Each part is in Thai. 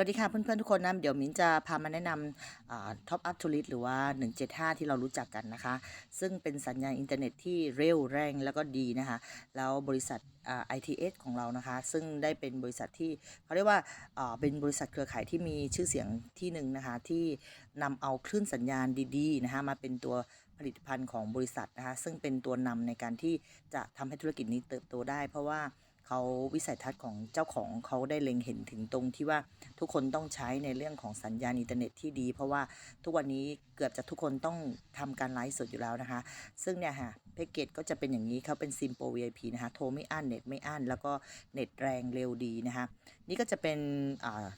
วัสดีค่ะเพื่อนๆทุกคนนะเดี๋ยวมิ้นจะพามาแนะนำท็อปอัพทูลิสหรือว่า 175 ที่เรารู้จักกันนะคะ ซึ่งเป็นสัญญาณอินเทอร์เน็ตที่เร็วแรงแล้วก็ดีนะคะ แล้วบริษัทอ่า ITS ของเรานะคะ ซึ่งได้เป็นบริษัทที่เขาเรียกว่าอ่าเป็นบริษัทเครือข่ายที่มีชื่อเสียงที่หนึ่งนะคะ ที่นำเอาคลื่นสัญญาณดีๆนะคะมาเป็นตัวผลิตภัณฑ์ของบริษัทนะคะ ซึ่งเป็นตัวนำในการที่จะทำให้ธุรกิจนี้เติบโตได้ เพราะว่า เขาวิสัยทัศน์ของเจ้าของเขาได้เล็งเห็นถึงตรงที่ว่าทุกคนต้องใช้ในเรื่องของสัญญาณอินเทอร์เน็ตที่ดี เพราะว่าทุกวันนี้เกือบจะทุกคนต้องทำการไลฟ์สดอยู่แล้วนะคะ ซึ่งเนี่ยค่ะ แพ็กเกจก็จะเป็นอย่างนี้เขาเป็นซิมโปร VIP นะคะโทรไม่อั้นเน็ตไม่อั้นแล้วก็เน็ตแรงเร็วดีนะคะนี่ก็จะเป็น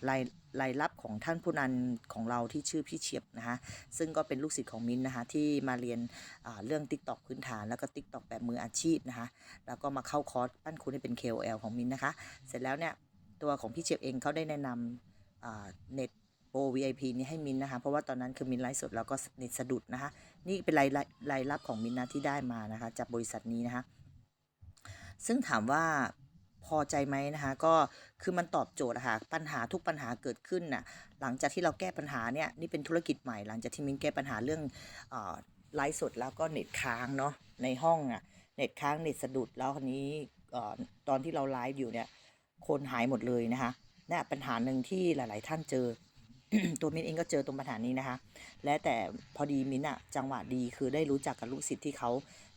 รายรายรับของท่านผู้นันของเราที่ชื่อพี่เฉียบนะคะซึ่งก็เป็นลูกศิษย์ของมิ้นนะคะที่มาเรียนเรื่อง TikTok พื้นฐานแล้วก็ TikTok แบบมืออาชีพนะคะแล้วก็มาเข้าคอร์สปั้นคุณให้เป็น KOL ของมิ้นนะคะ เสร็จแล้วเนี่ยตัวของพี่เฉียบเองเขาได้แนะนำเน็ต OVIP นี้ให้มินนะคะ เพราะว่าตอนนั้นคือมินไลฟ์สดแล้วก็เน็ตสะดุดนะคะ นี่เป็นรายรายรับของมินนะที่ได้มานะคะ จากบริษัทนี้นะคะ ซึ่งถามว่าพอใจไหมนะคะ ก็คือมันตอบโจทย์ะค่ะปัญหาทุกปัญหาเกิดขึ้นน่ะหลังจากที่เราแก้ปัญหาเนี่ยนี่เป็นธุรกิจใหม่ หลังจากที่มินแก้ปัญหาเรื่องไลฟ์สดแล้วก็เน็ตค้างเนาะในห้องอะเน็ตค้างเน็ตสะดุดแล้วคนนี้ตอนที่เราไลฟ์อยู่เนี่ยคนหายหมดเลยนะคะนี่ปัญหาหนึ่งที่หลาย ๆ ท่านเจอ ตัวมินเองก็เจอตรงปัญหานี้นะคะ และแต่พอดีมินอะจังหวะดีคือได้รู้จักกับลูกศิษย์ที่เขา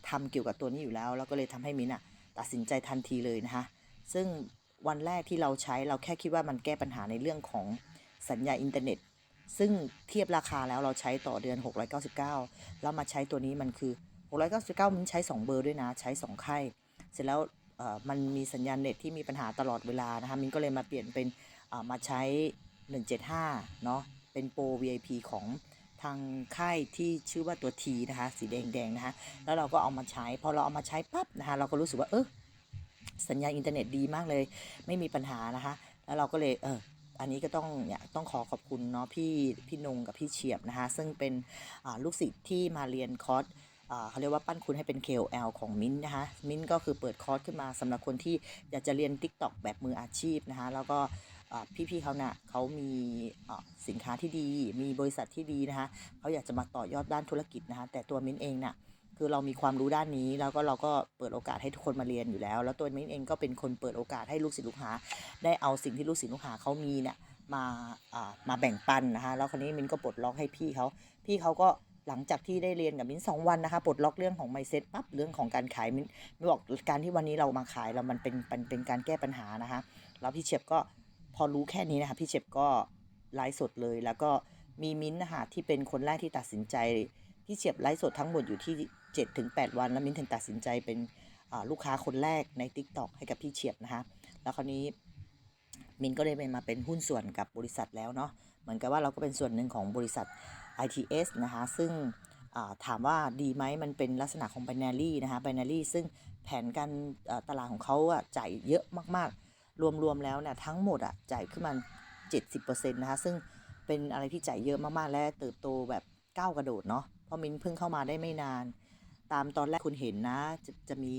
ทำเกี่ยวกับตัวนี้อยู่แล้ว แล้วก็เลยทำให้มินอะตัดสินใจทันทีเลยนะคะ ซึ่งวันแรกที่เราใช้เราแค่คิดว่ามันแก้ปัญหาในเรื่องของสัญญาอินเทอร์เน็ต ซึ่งเทียบราคาแล้วเราใช้ต่อเดือน 699 แล้วมาใช้ตัวนี้มันคือ 699 มันใช้ 2 เบอร์ด้วยนะ ใช้ 2 ค่ายเสร็จแล้วมันมีสัญญาณเน็ตที่มีปัญหาตลอดเวลานะคะมินก็เลยมาเปลี่ยนเป็นมาใช้ 175 เนาะเป็นโปร VIP ของทางค่ายที่ชื่อว่าตัว T นะคะสีแดงๆนะคะแล้วเราก็เอามาใช้พอเราเอามาใช้ปั๊บนะคะเราก็รู้สึกว่าเออสัญญาณอินเทอร์เน็ตดีมากเลย ไม่มีปัญหานะคะ แล้วเราก็เลยเอออันนี้ก็ต้องเนี่ยต้องขอขอบคุณเนาะพี่พี่นงกับพี่เฉียบนะคะซึ่งเป็นลูกศิษย์ที่มาเรียนคอร์สเขาเรียกว่าปั้นคุณให้เป็น KOL ของมิ้นนะคะมิ้นก็คือเปิดคอร์สขึ้นมาสำหรับคนที่อยากจะเรียน TikTok แบบมืออาชีพนะคะแล้วก็ พี่ๆเขาเนี่ยเขามีสินค้าที่ดี มีบริษัทที่ดีนะคะเขาอยากจะมาต่อยอดด้านธุรกิจนะคะแต่ตัวมิ้นเองเนี่ยคือเรามีความรู้ด้านนี้แล้วก็เราก็เปิดโอกาสให้ทุกคนมาเรียนอยู่แล้ว แล้วตัวมิ้นเองก็เป็นคนเปิดโอกาสให้ลูกศิษย์ลูกหา ได้เอาสิ่งที่ลูกศิษย์ลูกหาเขามีเนี่ยมาอ่ามาแบ่งปันนะคะแล้วคราวนี้มิ้นก็ปลดล็อกให้พี่เขาพี่เขาก็หลังจากที่ได้เรียนกับมิ้นสองวันนะคะปลดล็อกเรื่องของไมเซ็ตปั๊บเรื่องของการขายมิ้นมิ้นบอกการที่วันนี้เรามาขายแล้วมันเป็นเป็นเป็นการแก้ปัญหานะคะแล้วพี่เฉียบก็ พอรู้แค่นี้นะคะพี่เฉียบก็ไลฟ์สดเลย แล้วก็มีมิ้นท์นะคะที่เป็นคนแรกที่ตัดสินใจ พี่เฉียบไลฟ์สดทั้งหมดอยู่ที่ 7-8ถึงวัน แล้วมิ้นถึงตัดสินใจเป็นลูกค้าคนแรกใน TikTok ให้กับพี่เฉียบนะคะแล้วคราวนี้มินก็ได้ไปมาเป็นหุ้นส่วนกับบริษัทแล้วเนาะเหมือนกับว่าเราก็เป็นส่วนหนึ่งของบริษัท ITS นะคะซึ่งถามว่าดีไหมมันเป็นลักษณะของ binary นะคะ binary ซึ่งแผนการตลาดของเขาอะจ่ายเยอะมากๆ รวมๆแล้วเนี่ยทั้งหมดอะจ่ายขึ้นมา 70%นะคะซึ่งเป็นอะไรที่จ่ายเยอะมากๆ และเติบโตแบบก้าวกระโดดเนาะเพราะมินเพิ่งเข้ามาได้ไม่นาน ตามตอนแรกคุณเห็นนะจะจะมี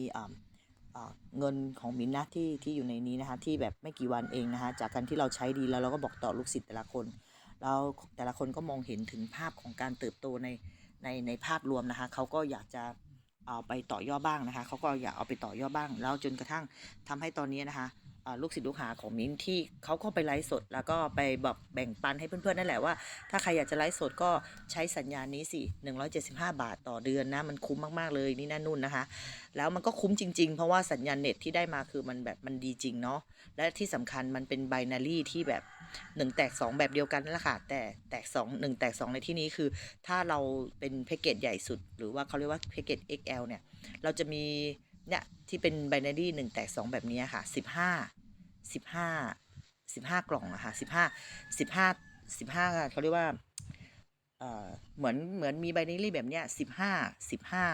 เงินของมินนะที่ที่อยู่ในนี้นะคะที่แบบไม่กี่วันเองนะคะจากการที่เราใช้ดีแล้วเราก็บอกต่อลูกศิษย์แต่ละคนแล้วแต่ละคนก็มองเห็นถึงภาพของการเติบโตในในในภาพรวมนะคะเขาก็อยากจะเอาไปต่อยอดบ้างนะคะเขาก็อยากเอาไปต่อยอดบ้าง แล้วจนกระทั่งทำให้ตอนนี้นะคะ ลูกศิษย์ลูกหาของมิ้นที่เขาก็ไปไลฟ์สด แล้วก็ไปแบบแบ่งปันให้เพื่อนๆนั่นแหละว่า ถ้าใครอยากจะไลฟ์สดก็ใช้สัญญานี้สิ 175 บาทต่อเดือนนะ มันคุ้มมากๆเลยนี่นั่นนู่นนะคะ แล้วมันก็คุ้มจริงๆ เพราะว่าสัญญาณเน็ตที่ได้มาคือมันแบบมันดีจริงเนาะและที่สำคัญมันเป็นไบนารี่ที่แบบ 1 แตก 2 แบบเดียวกันนั่นแหละค่ะแต่แตก 2 1 แตก 2 ในที่นี้คือ ถ้าเราเป็นแพ็กเกจใหญ่สุด หรือว่าเขาเรียกว่าแพ็กเกจ XL เนี่ยเราจะมี เนี่ยที่เป็นไบนารี1แตก 2 แบบนี้ค่ะ 15 15 15 กล่องอะค่ะ15 15 15เขาเรียกว่าเอ่อเหมือนเหมือนมีไบนารีแบบเนี้ยสิบห้าสิบห้า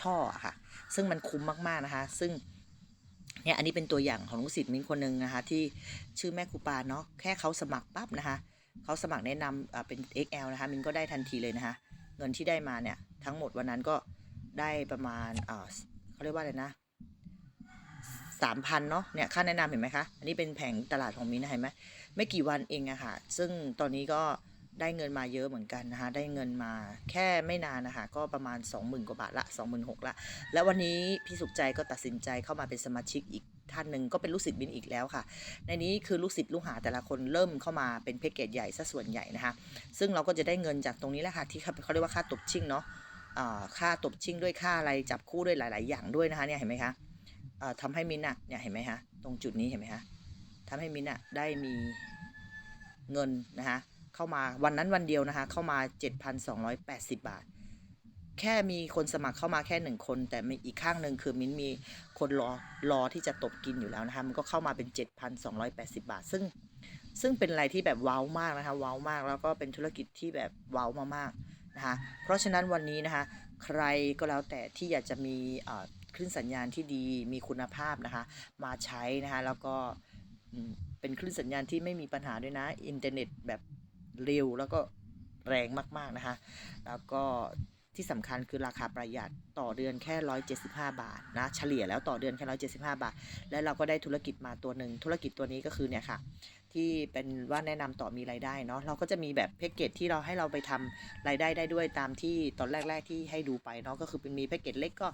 ช่ออะค่ะ ซึ่งมันคุ้มมากๆนะคะ ซึ่งเนี่ยอันนี้เป็นตัวอย่างของลูกศิษย์มิ้นคนหนึ่งนะคะ ที่ชื่อแม่ครูปาเนาะแค่เขาสมัครปั๊บนะคะเขาสมัครแนะนำเป็น XL นะคะมิ้นก็ได้ทันทีเลยนะคะ เงินที่ได้มาเนี่ยทั้งหมดวันนั้นก็ได้ประมาณอ่า เขาเรียกว่าอะไรนะสามพันเนาะเนี่ยค่าแนะนำเห็นไหมคะ อันนี้เป็นแผงตลาดของมินท์นเห็นไหมไม่กี่วันเองอะค่ะ ซึ่งตอนนี้ก็ได้เงินมาเยอะเหมือนกันนะคะ ได้เงินมาแค่ไม่นานนะคะ ก็ประมาณ 20,000 กว่าบาทละ 26,000ละ แล้ววันนี้พี่สุขใจก็ตัดสินใจเข้ามาเป็นสมาชิกอีกท่านหนึ่งก็เป็นลูกศิษย์บินอีกแล้วค่ะ ในนี้คือลูกศิษย์ลูกหาแต่ละคนเริ่มเข้ามาเป็นแพ็กเกจใหญ่ซะส่วนใหญ่นะคะ ซึ่งเราก็จะได้เงินจากตรงนี้แหละค่ะที่เขาเรียกว่าค่าตบชิ่งเนาะ ค่าตบชิ่งด้วยค่าอะไรจับคู่ด้วยหลาย ๆ อย่างด้วยนะคะเนี่ยเห็นไหมคะทำให้มินอะเนี่ยเห็นไหมคะตรงจุดนี้เห็นไหมคะทำให้มินอะได้มีเงินนะคะเข้ามาวันนั้นวันเดียวนะคะเข้ามา 7,280 บาท แค่มีคนสมัครเข้ามาแค่หนึ่งคน แต่มีอีกข้างหนึ่งคือมิ้นมีคนรอรอที่จะตบกินอยู่แล้วนะคะมันก็เข้ามาเป็น 7,280 บาท ซึ่งซึ่งเป็นอะไรที่แบบว้าวมากนะคะว้าวมากแล้วก็เป็นธุรกิจที่แบบว้าวมากๆ นะคะเพราะฉะนั้นวันนี้นะคะใครก็แล้วแต่ที่อยากจะมีคลื่นสัญญาณที่ดีมีคุณภาพนะคะมาใช้นะคะแล้วก็เป็นคลื่นสัญญาณที่ไม่มีปัญหาด้วยนะอินเทอร์เน็ตแบบเร็วแล้วก็แรงมากๆนะคะแล้วก็ที่สำคัญคือราคาประหยัดต่อเดือนแค่ 175 บาทนะเฉลี่ยแล้วต่อเดือนแค่ 175 บาท และเราก็ได้ธุรกิจมาตัวหนึ่งธุรกิจตัวนี้ก็คือเนี่ยค่ะ ที่เป็นว่าแนะนำต่อมีรายได้เนาะเราก็จะมีแบบแพ็กเกจที่เราให้เราไปทำรายได้ได้ด้วยตามที่ตอนแรก ๆ ที่ให้ดูไปเนาะก็คือเป็นมีแพ็กเกจเล็กก็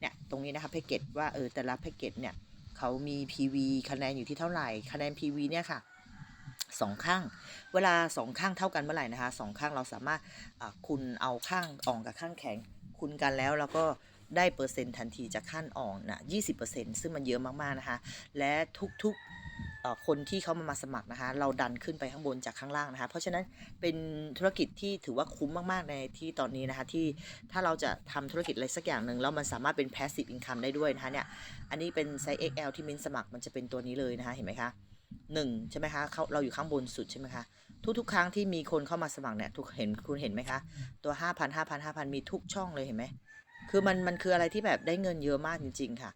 เนี่ยตรงนี้นะคะแพ็กเกจว่าเออแต่ละแพ็กเกจเนี่ยเขามี PV คะแนนอยู่ที่เท่าไหร่คะแนน PV เนี่ยค่ะสองข้าง เวลาสองข้างเท่ากันเมื่อไหร่นะคะสองข้างเราสามารถคุณเอาข้างอ่อนกับข้างแข็งคุณกันแล้วแล้วก็ได้เปอร์เซ็นต์ทันทีจากขั้นอ่อนนะ20%ซึ่งมันเยอะมากๆนะคะ และทุกๆ คนที่เขามามาสมัครนะคะ เราดันขึ้นไปข้างบนจากข้างล่างนะคะ เพราะฉะนั้นเป็นธุรกิจที่ถือว่าคุ้มมากๆในที่ตอนนี้นะคะ ที่ถ้าเราจะทำธุรกิจอะไรสักอย่างหนึ่งแล้วมันสามารถเป็น passive income ได้ด้วยนะคะเนี่ยอันนี้เป็นไซส์ XL ที่มินสมัครมันจะเป็นตัวนี้เลยนะคะเห็นไหมคะหนึ่งใช่ไหมคะเขาเราอยู่ข้างบนสุดใช่ไหมคะ ทุกๆ ครั้งที่มีคนเข้ามาสมัครเนี่ยทุกเห็นคุณเห็นไหมคะ ตัว 5,000 5,000 5,000 มีทุกช่องเลยเห็นไหมคือมันมันคืออะไรที่แบบได้เงินเยอะมากจริง ๆ ค่ะ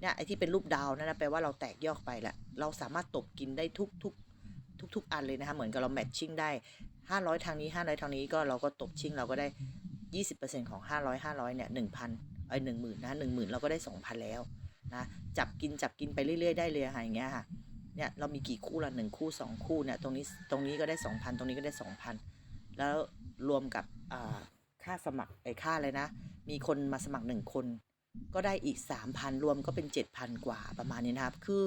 เนี่ยไอ้ที่เป็นรูปดาวนั่นนะแปลว่าเราแตกยอดไปละเราสามารถตบกินได้ทุกทุกทุกทุกอันเลยนะคะเหมือนกับเราแมทชิ่งได้ 500 ทางนี้ 500 ทางนี้ก็เราก็ตบชิ่งเราก็ได้ 20%ของ 500 500เนี่ย1,000ไอ้หนึ่งหมื่นนะหนึ่งหมื่นเราก็ได้ 2,000 แล้วนะจับกินจับกินไปเรื่อย ๆ ได้เลยค่ะอย่างเงี้ยค่ะเนี่ยเรามีกี่คู่ละหนึ่งคู่สองคู่เนี่ยตรงนี้ตรงนี้ก็ได้สองพันตรงนี้ก็ได้สองพันแล้วรวมกับค่าสมัครไอ้ค่าเลยนะ มีคนมาสมัครหนึ่งคน ก็ได้อีกสามพันรวมก็เป็นเจ็ดพันกว่าประมาณนี้นะครับ คือ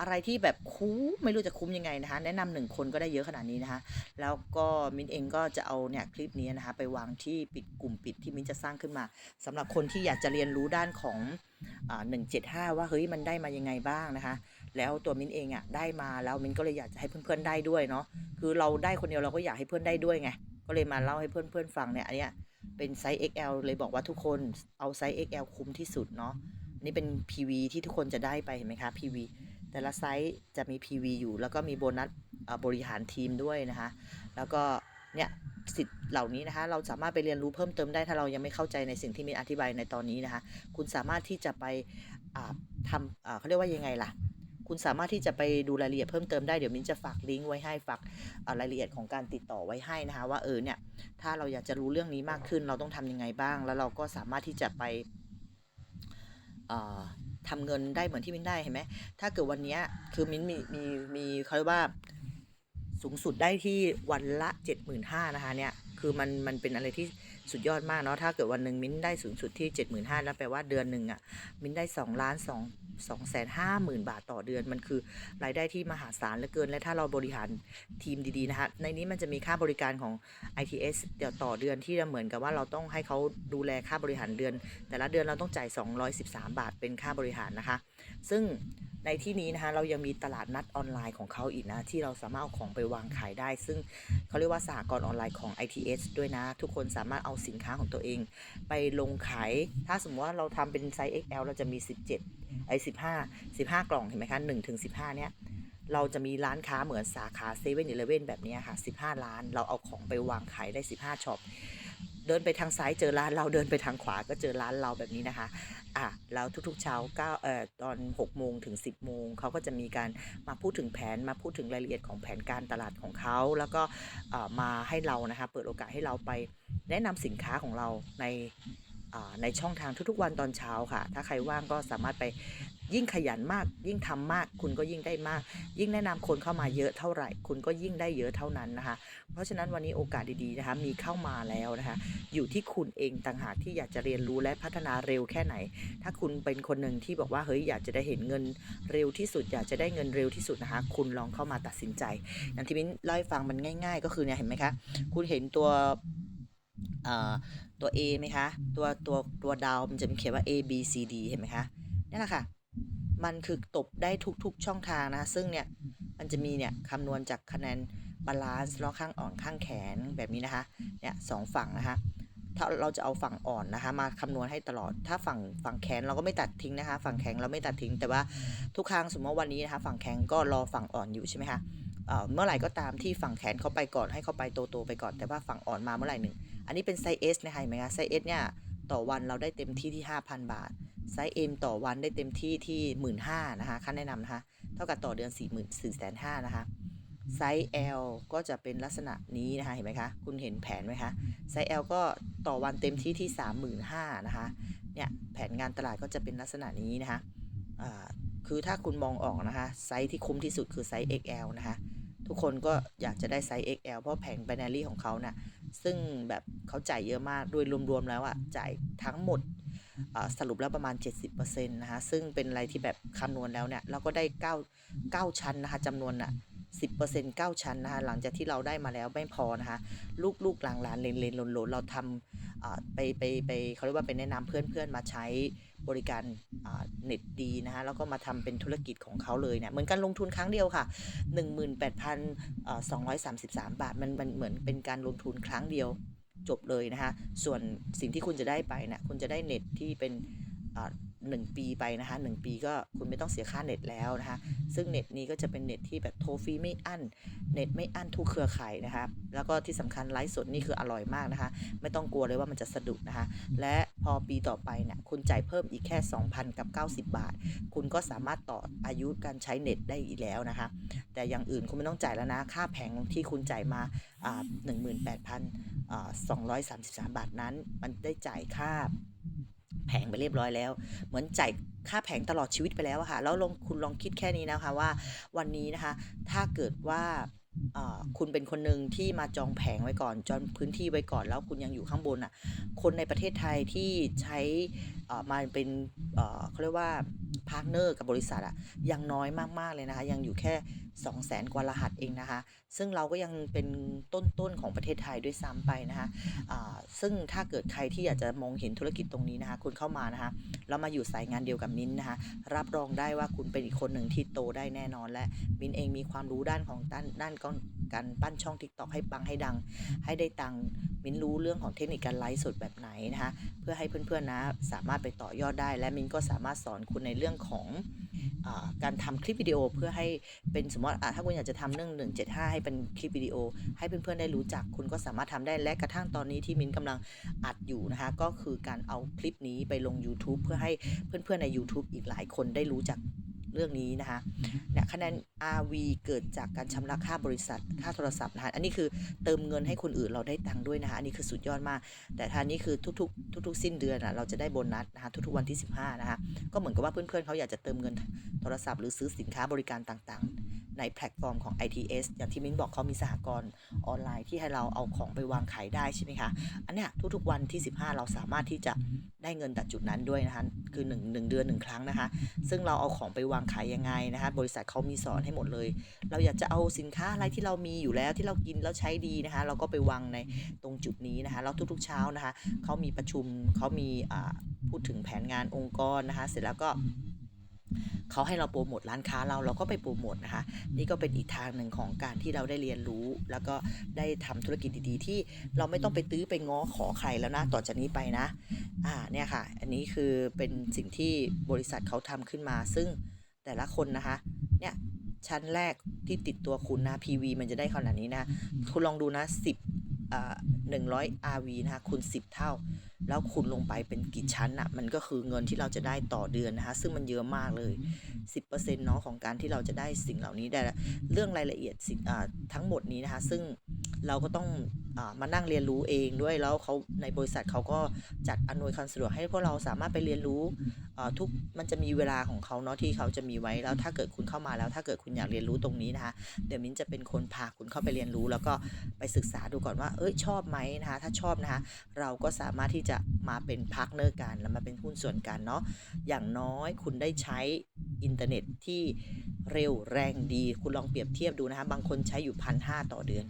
อะไรที่แบบคุ้มไม่รู้จะคุ้มยังไงนะคะ แนะนำหนึ่งคนก็ได้เยอะขนาดนี้นะคะ แล้วก็มินเองก็จะเอาเนี่ยคลิปนี้นะคะ ไปวางที่ปิดกลุ่มปิดที่มินจะสร้างขึ้นมาสำหรับคนที่อยากจะเรียนรู้ด้านของหนึ่งเจ็ดห้าว่าเฮ้ยมันได้มายังไงบ้างนะคะ แล้วตัวมินเองอะได้มาแล้วมินก็เลยอยากจะให้เพื่อนๆได้ด้วยเนาะคือเราได้คนเดียวเราก็อยากให้เพื่อนได้ด้วยไงก็เลยมาเล่าให้เพื่อนๆฟังเนี่ยอันเนี้ย เป็นไซส์ XL เลยบอกว่าทุกคนเอาไซส์ XL คุ้มที่สุดเนาะอันนี้เป็น PV ที่ทุกคนจะได้ไปเห็นไหมคะ PV แต่ละไซส์จะมี PV อยู่ แล้วก็มีโบนัสบริหารทีมด้วยนะคะ แล้วก็เนี่ยสิทธิ์เหล่านี้นะคะ เราสามารถไปเรียนรู้เพิ่มเติมได้ถ้าเรายังไม่เข้าใจในสิ่งที่มินอธิบายในตอนนี้นะคะ คุณสามารถที่จะไปทำเขาเรียกว่ายังไงล่ะ คุณสามารถที่จะไปดูรายละเอียดเพิ่มเติมได้เดี๋ยวมิ้นจะฝากลิงก์ไว้ให้ฝากรายละเอียดของการติดต่อไว้ให้นะคะ ว่าเออเนี่ย ถ้าเราอยากจะรู้เรื่องนี้มากขึ้น เราต้องทำยังไงบ้าง แล้วเราก็สามารถที่จะไปทำทำเงินได้เหมือนที่มิ้นได้เห็นไหม ถ้าเกิดวันนี้คือมิ้นมีมีมีเขาเรียกว่าสูงสุดได้ที่วันละเจ็ดหมื่นห้านะคะเนี่ย คือมันมันเป็นอะไรที่ สุดยอดมากเนาะถ้าเกิดวันหนึ่งมิ้นได้สูงสุดที่เจ็ดหมื่นห้าแล้วแปลว่าเดือนหนึ่งอะมิ้นได้สองล้านสองสองแสนห้าหมื่นบาทต่อเดือน มันคือรายได้ที่มหาศาลเหลือเกิน และถ้าเราบริหารทีมดีๆนะคะในนี้มันจะมีค่าบริการของ ITS เดี๋ยวต่อเดือนที่เหมือนกับว่าเราต้องให้เขาดูแลค่าบริหารเดือน แต่ละเดือนเราต้องจ่าย 213 บาทเป็นค่าบริหารนะคะ ซึ่งในที่นี้นะคะเรายังมีตลาดนัดออนไลน์ของเขาอีกนะ ที่เราสามารถเอาของไปวางขายได้ ซึ่งเขาเรียกว่าสหกรณ์ออนไลน์ของ ITS ด้วยนะ ทุกคนสามารถเอาสินค้าของตัวเอง ไปลงขาย ถ้าสมมติว่าเราทำเป็นไซส์ XL เราจะมี 17ไอ้สิบห้าสิบห้ากล่องเห็นไหมคะหนึ่งถึงสิบห้าเนี้ยเราจะมีร้านค้าเหมือนสาขาเซเว่นอีเลเว่นแบบนี้ค่ะสิบห้าร้าน เราเอาของไปวางขายได้สิบห้าช็อป เดินไปทางซ้ายเจอร้านเราเดินไปทางขวาก็เจอร้านเราแบบนี้นะคะอะแล้วทุกๆเช้าเก้าเอ่อตอน6โมงถึง 10โมงเขาก็จะมีการมาพูดถึงแผนมาพูดถึงรายละเอียดของแผนการตลาดของเขาแล้วก็มาให้เรานะคะเปิดโอกาสให้เราไปแนะนำสินค้าของเราในในช่องทางทุกๆวันตอนเช้าค่ะ ถ้าใครว่างก็สามารถไป ยิ่งขยันมาก ยิ่งทำมาก คุณก็ยิ่งได้มาก ยิ่งแนะนำคนเข้ามาเยอะเท่าไหร่ คุณก็ยิ่งได้เยอะเท่านั้นนะคะ เพราะฉะนั้นวันนี้โอกาสดีๆนะคะมีเข้ามาแล้วนะคะอยู่ที่คุณเองต่างหากที่อยากจะเรียนรู้และพัฒนาเร็วแค่ไหน ถ้าคุณเป็นคนหนึ่งที่บอกว่าเฮ้ยอยากจะได้เห็นเงินเร็วที่สุด อยากจะได้เงินเร็วที่สุดนะคะ คุณลองเข้ามาตัดสินใจ อย่างที่มิ้นเล่าให้ฟังมันง่าย ๆ ก็คือเนี่ยเห็นไหมคะ คุณเห็นตัวเอ่อตัว A ไหมคะ ตัวตัวตัวดาวมันจะมีเขียนว่า A B C D เห็นไหมคะ นี่แหละค่ะ มันคือตบได้ทุกๆช่องทางนะ ซึ่งเนี่ยมันจะมีเนี่ยคำนวณจากคะแนนบาลานซ์ล้อข้างอ่อนข้างแขนแบบนี้นะคะเนี่ยสองฝั่งนะคะถ้าเราจะเอาฝั่งอ่อนนะคะ มาคำนวณให้ตลอด ถ้าฝั่งฝั่งแขนเราก็ไม่ตัดทิ้งนะคะ ฝั่งแข็งเราไม่ตัดทิ้ง แต่ว่าทุกครั้งสมมติว่าวันนี้นะคะ ฝั่งแข็งก็รอฝั่งอ่อนอยู่ใช่ไหมคะเเมื่อไหร่ก็ตามที่ฝั่งแขนเขาไปก่อนให้เขาไปโตๆไปก่อนแต่ว่าฝั่งอ่อนมาเมื่อไหร่หนึ่ง อันนี้เป็นไซส์ S นะคะเห็นไหมคะไซส์ S เนี่ย ต่อวันเราได้เต็มที่ที่ 5,000 บาท ไซส์ M ต่อวันได้เต็มที่ที่ 15,000นะคะค่าแนะนำนะคะ เท่ากับต่อเดือน 4 4 5 0 0 0นะคะ ไซส์ L ก็จะเป็นลักษณะนี้นะคะ เห็นไหมคะ คุณเห็นแผนไหมคะ ไซส์ L ก็ต่อวันเต็มที่ที่ 35,000นะคะ เนี่ยแผนงานตลาดก็จะเป็นลักษณะนี้นะคะคือถ้าคุณมองออกนะคะ ไซส์ที่คุ้มที่สุดคือไซส์ XL นะคะ ทุกคนก็อยากจะได้ไซส์ XL เพราะแผง binary ของเขาน่ะ ซึ่งแบบเขาจ่ายเยอะมากโดยรวมๆแล้วอะจ่ายทั้งหมดสรุปแล้วประมาณ 70%นะคะซึ่งเป็นอะไรที่แบบคำนวณแล้วเนี่ยเราก็ได้ 9 9 ชั้นนะคะจำนวนอะ10% 9 ชั้นนะคะหลังจากที่เราได้มาแล้วไม่พอนะคะลูกลูกหลานหลานเลนเลนหลนหลนเราทำไปไปไปเขาเรียกว่าไปแนะนำเพื่อนเพื่อนๆมาใช้ บริการเน็ตดีนะคะแล้วก็มาทำเป็นธุรกิจของเขาเลยเนี่ยเหมือนการลงทุนครั้งเดียวค่ะ 18,233 บาทมันมันเหมือนเป็นการลงทุนครั้งเดียวจบเลยนะคะส่วนสิ่งที่คุณจะได้ไปเนี่ยคุณจะได้เน็ตที่เป็น หนึ่งปีไปนะคะหนึ่งปีก็คุณไม่ต้องเสียค่าเน็ตแล้วนะคะซึ่งเน็ตนี้ก็จะเป็นเน็ตที่แบบโทรฟรีไม่อั้นเน็ตไม่อั้นทุกเครือข่ายนะคะแล้วก็ที่สำคัญไลฟ์สดนี่คืออร่อยมากนะคะ ไม่ต้องกลัวเลยว่ามันจะสะดุดนะคะ และพอปีต่อไปเนี่ยคุณจ่ายเพิ่มอีกแค่ 2,000 กับ 90 บาท คุณก็สามารถต่ออายุการใช้เน็ตได้อีกแล้วนะคะ แต่อย่างอื่นคุณไม่ต้องจ่ายแล้วนะค่าแผงที่คุณจ่ายมาอ่า18,000อ่า233บาทนั้น มันได้จ่ายค่า แผงไปเรียบร้อยแล้ว เหมือนจ่ายค่าแผงตลอดชีวิตไปแล้วอะค่ะ แล้วลองคุณลองคิดแค่นี้นะคะว่าวันนี้นะคะ ถ้าเกิดว่า คุณเป็นคนหนึ่งที่มาจองแผงไว้ก่อน จองพื้นที่ไว้ก่อนแล้วคุณยังอยู่ข้างบนอะ คนในประเทศไทยที่ใช้มาเป็นเขาเรียกว่าพาร์ทเนอร์กับบริษัทอะยังน้อยมากๆเลยนะคะ ยังอยู่แค่2 0 0แสนกว่ารหัสเองนะคะ ซึ่งเราก็ยังเป็นต้นๆของประเทศไทยด้วยซ้ำไปนะคะอ่าซึ่งถ้าเกิดใครที่อยากจะมองเห็นธุรกิจตรงนี้นะคะ คุณเข้ามานะคะแล้วมาอยู่สายงานเดียวกับมิ้นนะคะ รับรองได้ว่าคุณเป็นอีกคนหนึ่งที่โตได้แน่นอนและมิ้นเองมีความรู้ด้านของด้านด้านกการปั้นช่องทิกตอกให้ปังให้ดัง ให้ได้ตังมิ้นรู้เรื่องของเทคนิคการไลฟ์สดแบบไหนนะคะเพื่อให้เพื่อนๆนะสามารถไปต่อยอดได้ และมิ้นก็สามารถสอนคุณในเรื่องของอการทำคลิปวิดีโอเพื่อให้เป็นสมมติถ้าคุณอยากจะทำเรื่อง 175 ให้เป็นคลิปวิดีโอ ให้เพื่อนๆได้รู้จักคุณก็สามารถทำได้และกระทั่งตอนนี้ที่มิ้นกำลังอัดอยู่นะคะก็คือการเอาคลิปนี้ไปลง YouTube เพื่อให้เพื่อนๆใน YouTube อีกหลายคนได้รู้จัก เรื่องนี้นะคะเนี่ยคะแนน RV เกิดจากการชำระค่าบริษัทค่าโทรศัพท์นะคะอันนี้คือเติมเงินให้คนอื่นเราได้ตังค์ด้วยนะคะอันนี้คือสุดยอดมาก แต่ท่านี้คือทุกๆ ทุก ๆ สิ้นเดือนอะเราจะได้โบนัสนะคะทุกๆวันที่ 15นะคะก็เหมือนกับว่าเพื่อนๆเขาอยากจะเติมเงินโทรศัพท์หรือซื้อสินค้าบริการต่างๆ ในแพลตฟอร์มของ ITS อย่างที่มิ้นบอกเขามีสหกรณ์ออนไลน์ที่ให้เราเอาของไปวางขายได้ใช่ไหมคะ อันเนี้ยทุกๆวันที่ 15 เราสามารถที่จะได้เงินจากจุดนั้นด้วยนะคะ คือ1 1เดือน 1 ครั้งนะคะ ซึ่งเราเอาของไปวางขายยังไงนะคะ บริษัทเขามีสอนให้หมดเลย เราอยากจะเอาสินค้าอะไรที่เรามีอยู่แล้วที่เรากินแล้วใช้ดีนะคะ เราก็ไปวางในตรงจุดนี้นะคะ แล้วทุกๆเช้านะคะเขามีประชุมเขามีพูดถึงแผนงานองค์กรนะคะ เสร็จแล้วก็ เขาให้เราโปรโมทร้านค้าเราเราก็ไปโปรโมทนะคะ นี่ก็เป็นอีกทางหนึ่งของการที่เราได้เรียนรู้ แล้วก็ได้ทำธุรกิจดีๆ ที่เราไม่ต้องไปตื้อไปง้อขอใครแล้วนะต่อจากนี้ไปนะอ่าเนี่ยค่ะ อันนี้คือเป็นสิ่งที่บริษัทเขาทำขึ้นมา ซึ่งแต่ละคนนะคะเนี่ยชั้นแรกที่ติดตัวคุณนะ PV มันจะได้ขนาดนี้นะ คุณลองดูนะ 10 หนึ่งร้อย RV นะคะคูณ10 เท่า แล้วคูณลงไปเป็นกี่ชั้นอะมันก็คือเงินที่เราจะได้ต่อเดือนนะคะ ซึ่งมันเยอะมากเลย 10%เนาะของการที่เราจะได้สิ่งเหล่านี้แต่เรื่องรายละเอียดสิ่งทั้งหมดนี้นะคะ ซึ่ง เราก็ต้องอมานั่งเรียนรู้เองด้วยแล้วเขาในบริษัทเขาก็จัดอำนวยความสะดวกให้พวกเราสามารถไปเรียนรู้ทุกมันจะมีเวลาของเขาเนาะที่เขาจะมีไว้แล้วถ้าเกิดคุณเข้ามาแล้ว ถ้าเกิดคุณอยากเรียนรู้ตรงนี้นะคะเดี๋ยวมิ้นจะเป็นคนพาคุณเข้าไปเรียนรู้ แล้วก็ไปศึกษาดูก่อนว่า เอ้ยชอบไหมนะคะถ้าชอบนะคะเราก็สามารถที่จะมาเป็นพาร์ทเนอร์กันแล้วมาเป็นหุ้นส่วนกันเนาะอย่างน้อยคุณได้ใช้อินเทอร์เน็ตที่เร็วแรงดี คุณลองเปรียบเทียบดูนะคะบางคนใช้อยู่พันห้าต่อเดือน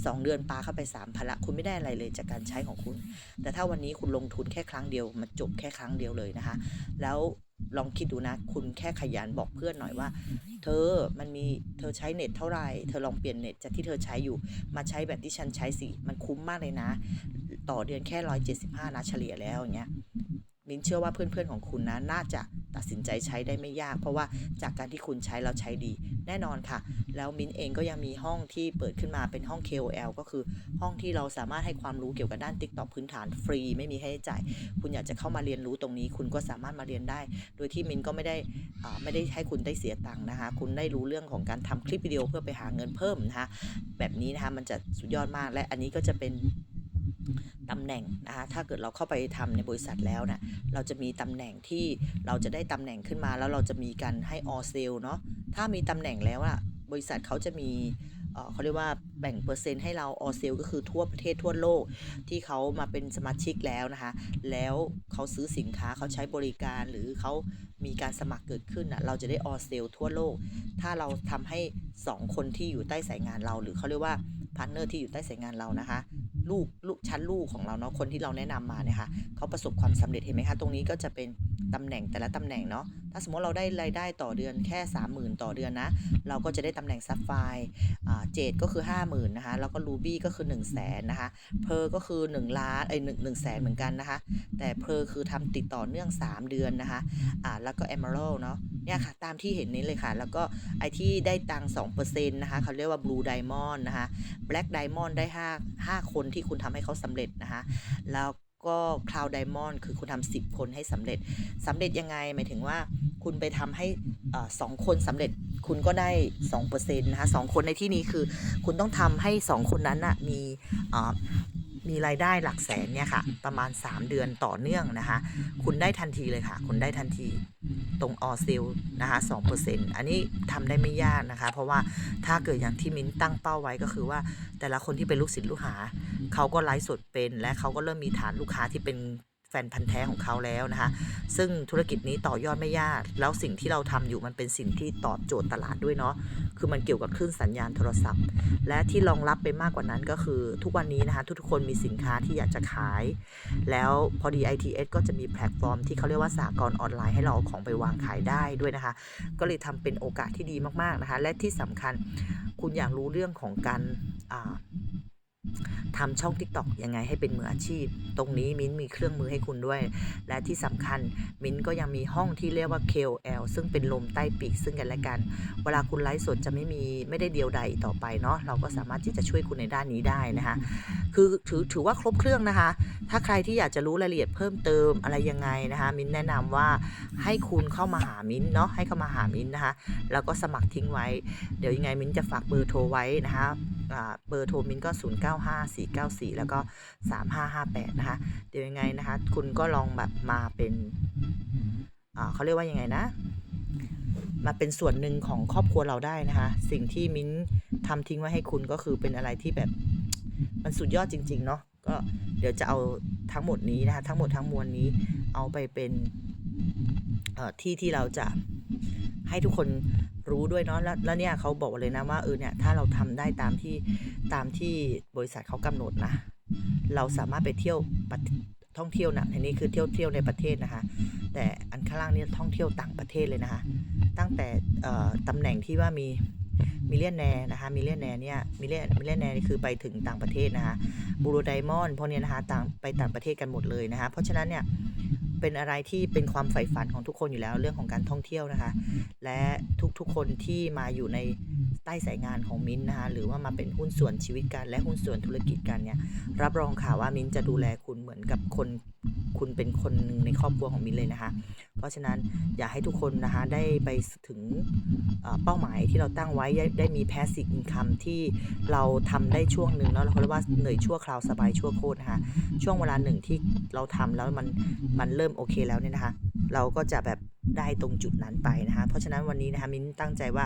2 เดือนปาเข้าไป3ามพันละคุณไม่ได้อะไรเลยจากการใช้ของคุณ แต่ถ้าวันนี้คุณลงทุนแค่ครั้งเดียวมันจบแค่ครั้งเดียวเลยนะคะ แล้วลองคิดดูนะ คุณแค่ขยันบอกเพื่อนหน่อยว่า เธอมันมีเธอใช้เน็ตเท่าไหร่เธอลองเปลี่ยนเน็ตจากที่เธอใช้อยู่ มาใช้แบบที่ฉันใช้สิมันคุ้มมากเลยนะ ต่อเดือนแค่ร้อยเจ็ดสิบห้านะเฉลี่ยแล้วอย่างเงี้ยมินเชื่อว่าเพื่อนๆของคุณนะน่าจะ ตัดสินใจใช้ได้ไม่ยาก เพราะว่าจากการที่คุณใช้แล้วใช้ดี แน่นอนค่ะ แล้วมิ้นเองก็ยังมีห้องที่เปิดขึ้นมาเป็นห้อง KOL ก็คือห้องที่เราสามารถให้ความรู้เกี่ยวกับด้าน TikTok พื้นฐานฟรี ไม่มีให้จ่าย คุณอยากจะเข้ามาเรียนรู้ตรงนี้ คุณก็สามารถมาเรียนได้ โดยที่มิ้นก็ไม่ได้อ่าไม่ได้ให้คุณได้เสียตังค์นะคะ คุณได้รู้เรื่องของการทำคลิปวิดีโอเพื่อไปหาเงินเพิ่มนะคะแบบนี้นะคะมันจะสุดยอดมากและอันนี้ก็จะเป็น ตำแหน่งนะคะถ้าเกิดเราเข้าไปทำในบริษัทแล้วนะเราจะมีตำแหน่งที่เราจะได้ตำแหน่งขึ้นมา แล้วเราจะมีการให้ออเซลเนาะถ้ามีตำแหน่งแล้วอะบริษัทเขาจะมีเขาเรียกว่าแบ่งเปอร์เซ็นต์ให้เราออเซลก็คือทั่วประเทศทั่วโลก ที่เขามาเป็นสมาชิกแล้วนะคะ แล้วเขาซื้อสินค้าเขาใช้บริการหรือเขามีการสมัครเกิดขึ้นอะเราจะได้ออเซลทั่วโลก ถ้าเราทำให้ 2 คนที่อยู่ใต้สายงานเรา หรือเขาเรียกว่าพาร์ทเนอร์ที่อยู่ใต้สายงานเรานะคะ ลูกลูกชั้นลูกของเราเนาะคนที่เราแนะนำมาเนี่ยค่ะเขาประสบความสำเร็จเห็นไหมคะตรงนี้ก็จะเป็นตำแหน่งแต่ละตำแหน่งเนาะ ถ้าสมมติเราได้รายได้ต่อเดือนแค่ 30,000 ต่อเดือนนะ เราก็จะได้ตำแหน่งซับไฟเจดก็คือ 50,000นะคะ แล้วก็รูบี้ก็คือ 1 0 0 0 0แสนนะคะ เพอก็คือ 1 ล้านไอ้หนึ่งหนึ่งแสนเหมือนกันนะคะ แต่เพอคือทำติดต่อเนื่อง 3 เดือนนะคะอ่าแล้วก็ Emerald เนาะ เนี่ยค่ะ ตามที่เห็นนี้เลยค่ะ แล้วก็ไอที่ได้ตังค์2%นต์นะคะ เขาเรียกว่า Blue Diamond นะคะ Black Diamond ได้5 5คนที่คุณทำให้เขาสำเร็จนะคะ แล้วก็ Cloud Diamond คือคุณทำ10 คนให้สำเร็จ สำเร็จยังไง หมายถึงว่า คุณไปทำให้สองคนสำเร็จคุณก็ได้2%นะคะสองคนในที่นี้คือ คุณต้องทำให้ 2 คนนั้นนะมีมีรายได้หลักแสนเนี่ยค่ะ ประมาณ 3 เดือนต่อเนื่องนะคะ คุณได้ทันทีเลยค่ะ คุณได้ทันทีตรงออเซลนะคะ2%อันนี้ทำได้ไม่ยากนะคะ เพราะว่าถ้าเกิดอย่างที่มิ้นตั้งเป้าไว้ก็คือว่า แต่ละคนที่เป็นลูกศิษย์ลูกหา เขาก็ไลฟ์สดเป็น และเขาก็เริ่มมีฐานลูกค้าที่เป็น แฟนพันธ์แท้ของเขาแล้วนะคะ ซึ่งธุรกิจนี้ต่อยอดไม่ยาก แล้วสิ่งที่เราทำอยู่มันเป็นสิ่งที่ตอบโจทย์ตลาดด้วยเนาะ คือมันเกี่ยวกับคลื่นสัญญาณโทรศัพท์ และที่รองรับไปมากกว่านั้นก็คือทุกวันนี้นะคะ ทุกคนมีสินค้าที่อยากจะขาย แล้วพอดี ITS ก็จะมีแพลตฟอร์มที่เขาเรียกว่าสากลออนไลน์ให้เราเอาของไปวางขายได้ด้วยนะคะ ก็เลยทำเป็นโอกาสที่ดีมากๆนะคะ และที่สำคัญคุณอยากรู้เรื่องของการ ทำช่อง TikTok ยังไงให้เป็นมืออาชีพ ตรงนี้มิ้นมีเครื่องมือให้คุณด้วย และที่สำคัญมิ้นก็ยังมีห้องที่เรียกว่า KOL ซึ่งเป็นลมใต้ปีกซึ่งกันและกัน เวลาคุณไลฟ์สดจะไม่มีไม่ได้เดียวใดต่อไปเนาะเราก็สามารถที่จะช่วยคุณในด้านนี้ได้นะคะคือถือถือว่าครบเครื่องนะคะ ถ้าใครที่อยากจะรู้รายละเอียดเพิ่มเติมอะไรยังไงนะคะ มิ้นแนะนำว่าให้คุณเข้ามาหามิ้นเนาะให้เข้ามาหามิ้นนะคะ แล้วก็สมัครทิ้งไว้ เดี๋ยวยังไงมิ้นจะฝากเบอร์โทรไว้นะคะ เบอร์โทรมิ้นก็ 0 9 5 4 9 4 แล้วก็ 3558 นะคะ เดี๋ยวยังไงนะคะ คุณก็ลองแบบมาเป็นอ่าเขาเรียกว่ายังไงนะ มาเป็นส่วนหนึ่งของครอบครัวเราได้นะคะ สิ่งที่มิ้นทำทิ้งไว้ให้คุณก็คือเป็นอะไรที่แบบมันสุดยอดจริง ๆ เนาะก็เดี๋ยวจะเอาทั้งหมดนี้นะคะ ทั้งหมดทั้งมวลนี้เอาไปเป็นอ่อที่ที่เราจะ ให้ทุกคนรู้ด้วยเนาะแล้วเนี่ยเขาบอกเลยนะว่าเออเนี่ยถ้าเราทำได้ตามที่ตามที่บริษัทเขากำหนดนะ เราสามารถไปเที่ยวท่องเที่ยวนะอันนี้คือเที่ยวเที่ยวในประเทศนะคะ แต่อันข้างล่างนี่ท่องเที่ยวต่างประเทศเลยนะคะ ตั้งแต่ตำแหน่งที่ว่ามีมิเลียนแนนะคะมิเลียนแนเนี่ยมิเลียนมิเลียนแนนี่คือไปถึงต่างประเทศนะคะบูโรไดมอนด์พวกนี้นะคะต่างไปต่างประเทศกันหมดเลยนะคะ เพราะฉะนั้นเนี่ย เป็นอะไรที่เป็นความใฝ่ฝันของทุกคนอยู่แล้วเรื่องของการท่องเที่ยวนะคะ และทุกๆคนที่มาอยู่ในใต้สายงานของมิ้นนะคะหรือว่ามาเป็นหุ้นส่วนชีวิตกัน และหุ้นส่วนธุรกิจกันเนี่ยรับรองค่ะว่ามิ้นจะดูแลคุณเหมือนกับคนคุณเป็นคนหนึ่งในครอบครัวของมิ้นเลยนะคะ เพราะฉะนั้นอยากให้ทุกคนนะคะได้ไปถึงเป้าหมายที่เราตั้งไว้ได้มี passive income ที่เราทำได้ช่วงหนึ่งเนาะเราเรียกว่าเหนื่อยชั่วคราวสบายชั่วโคตรนะคะช่วงเวลาหนึ่งที่เราทำแล้วมันมันเริ่มโอเคแล้วเนี่ยนะคะ เราก็จะแบบได้ตรงจุดนั้นไปนะคะ เพราะฉะนั้นวันนี้นะคะมิ้นตั้งใจว่า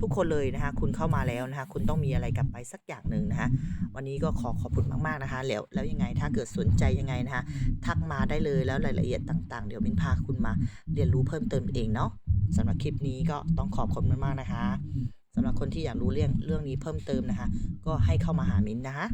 ทุกคนเลยนะคะ คุณเข้ามาแล้วนะคะ คุณต้องมีอะไรกลับไปสักอย่างหนึ่งนะคะ วันนี้ก็ขอขอบคุณมากๆนะคะ แล้วแล้วยังไงถ้าเกิดสนใจยังไงนะคะ ทักมาได้เลยแล้วรายละเอียดต่าง ๆ เดี๋ยวมิ้นพาคุณมาเรียนรู้เพิ่มเติมเองเนาะสำหรับคลิปนี้ก็ต้องขอบคุณมากๆนะคะสำหรับคนที่อยากรู้เรื่องเรื่องนี้เพิ่มเติมนะคะ ก็ให้เข้ามาหามิ้นนะคะ